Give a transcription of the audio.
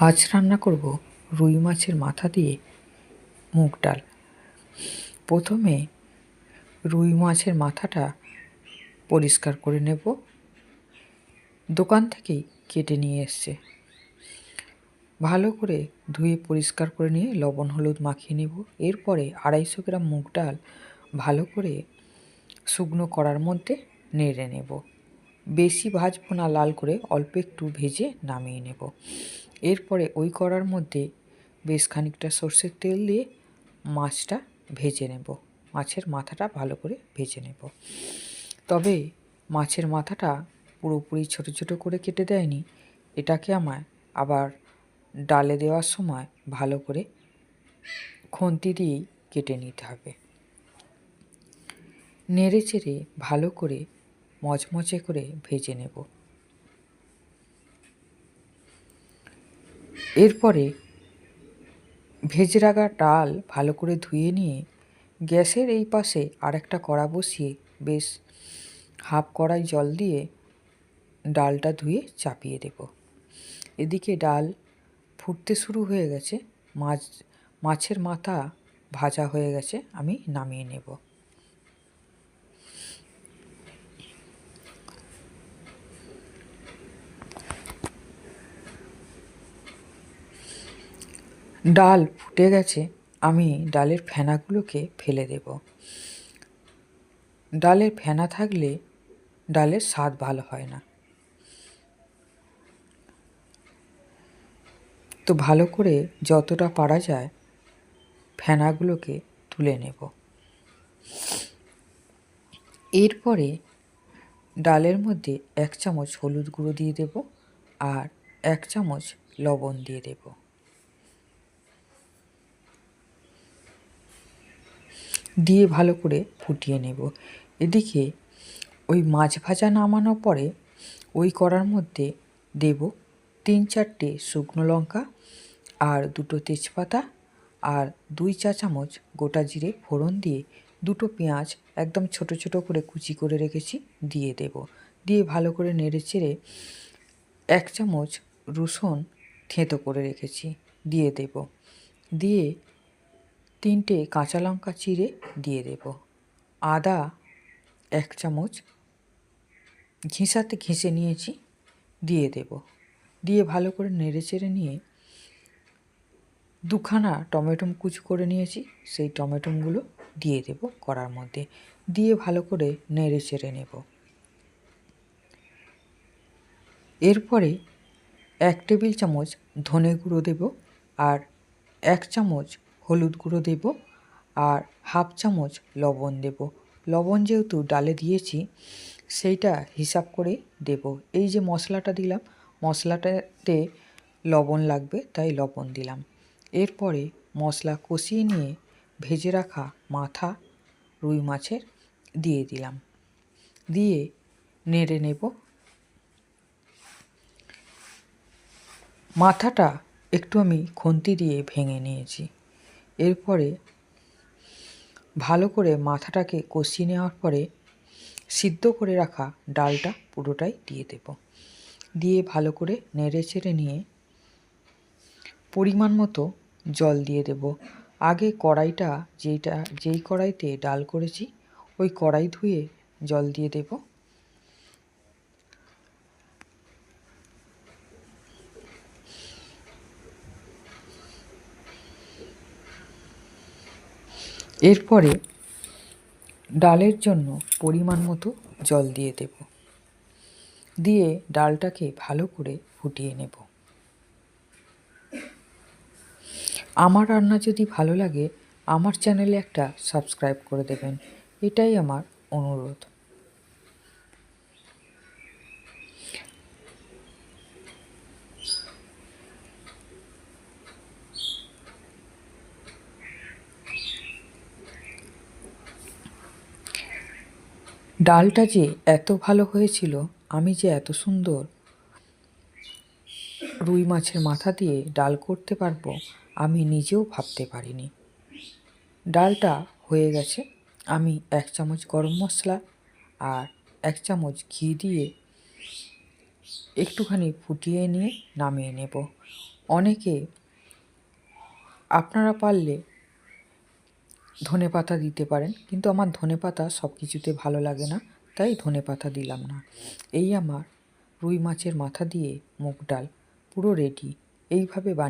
আজ রান্না করব রুই মাছের মাথা দিয়ে মুগ ডাল। প্রথমে রুই মাছের মাথাটা পরিষ্কার করে নেব। দোকান থেকেই কেটে নিয়ে এসছে। ভালো করে ধুয়ে পরিষ্কার করে নিয়ে লবণ, হলুদ মাখিয়ে নেব। এরপরে আড়াইশো গ্রাম মুগ ডাল ভালো করে শুকনো করার মধ্যে নেড়ে নেব। বেশি ভাজবো না লাল করে, অল্প একটু ভেজে নামিয়ে নেব। এরপরে ওই কড়ার মধ্যে বেশ খানিকটা সর্ষের তেল দিয়ে মাছটা ভেজে নেব। মাছের মাথাটা ভালো করে ভেজে নেব। তবে মাছের মাথাটা পুরোপুরি ছোট ছোট করে কেটে দেয়নি, এটাকে আমায় আবার ডালে দেওয়ার সময় ভালো করে খুন্তি দিয়েই কেটে নিতে হবে। নেড়ে চেড়ে ভালো করে মচমচে করে ভেজে নেব। এরপরে ভেজে রাখা ডাল ভালো করে ধুয়ে নিয়ে গ্যাসের এই পাশে আরেকটা কড়া বসিয়ে বেশ হাফ কড়াই জল দিয়ে ডালটা ধুয়ে চাপিয়ে দেব। এদিকে ডাল ফুটতে শুরু হয়ে গেছে, মাছ, মাছের মাথা ভাজা হয়ে গেছে, আমি নামিয়ে নেব। ডাল ফুটে গেছে, আমি ডালের ফেনাগুলোকে ফেলে দেব। ডালের ফেনা থাকলে ডালের স্বাদ ভালো হয় না। তো ভালো করে যতটা পারা যায়, ফেনাগুলোকে তুলে নেব। এরপরে ডালের মধ্যে এক চামচ হলুদ গুঁড়ো দিয়ে দেব আর এক চামচ লবণ দিয়ে দেবো। দিয়ে ভালো করে ফুটিয়ে নেব। এদিকে ওই মাছ ভাজা নামানোর পরে ওই কড়ার মধ্যে দেব তিন চারটে শুকনো লঙ্কা আর দুটো তেজপাতা আর দুই চা চামচ গোটা জিরে ফোড়ন দিয়ে দুটো পেঁয়াজ একদম ছোট ছোট করে কুচি করে রেখেছি, দিয়ে দেব। দিয়ে ভালো করে নেড়ে চেড়ে এক চামচ রসুন থেঁতো করে রেখেছি, দিয়ে দেব। দিয়ে তিনটে কাঁচা লঙ্কা চিড়ে দিয়ে দেব। আদা এক চামচ ঘিসাতে ঘিসে নিয়েছি, দিয়ে দেব। দিয়ে ভালো করে নেড়ে চেড়ে নিয়ে দুখানা টমেটো কুচি করে নিয়েছি, সেই টমেটোগুলো দিয়ে দেব কড়ার মধ্যে। দিয়ে ভালো করে নেড়ে চেড়ে নেব। এরপরে এক টেবিল চামচ ধনে গুঁড়ো দেব আর এক চামচ হলুদ গুঁড়ো দেব আর হাফ চামচ লবণ দেব। লবণ যেহেতু ডালে দিয়েছি, সেইটা হিসাব করে দেব। এই যে মশলাটা দিলাম, মশলাটাতে লবণ লাগবে, তাই লবণ দিলাম। এরপরে মশলা কষিয়ে নিয়ে ভেজে রাখা মাথা রুই মাছের দিয়ে দিলাম। দিয়ে নেড়ে নেব। মাথাটা একটু আমি খুন্তি দিয়ে ভেঙে নিয়েছি। এরপরে ভালো করে মাথাটাকে কষিয়ে নেওয়ার পরে সিদ্ধ করে রাখা ডালটা পুরোটাই দিয়ে দেব। দিয়ে ভালো করে নেড়ে চেড়ে নিয়ে পরিমাণ মতো জল দিয়ে দেব। আগে কড়াইটা যেইটা, যেই কড়াইতে ডাল করেছি, ওই কড়াই ধুয়ে জল দিয়ে দেবো। এরপরে ডালের জন্য পরিমাণ মতো জল দিয়ে দেব। দিয়ে ডালটাকে ভালো করে ফুটিয়ে নেব। আমার রান্না যদি ভালো লাগে, আমার চ্যানেলে একটা সাবস্ক্রাইব করে দেবেন। এটাই আমার অনুরোধ। ডালটা যে এত ভালো হয়েছিল, আমি যে এত সুন্দর। রুই মাছের মাথা দিয়ে ডাল করতে পারব, আমি নিজেও ভাবতে পারিনি। ডালটা হয়ে গেছে। আমি এক চামচ গরম মশলা আর এক চামচ ঘি দিয়ে একটুখানি ফুটিয়ে নিয়ে নামিয়ে নেব। অনেকে আপনারা পারলে ধনে পাতা দিতে পারেন। কিন্তু আমার ধনে পাতা সব কিছুতে ভালো লাগে না, তাই ধনে পাতা দিলাম না। এই আমার রুই মাছের মাথা দিয়ে মুগ ডাল, পুরো রেডি এইভাবে বানিয়ে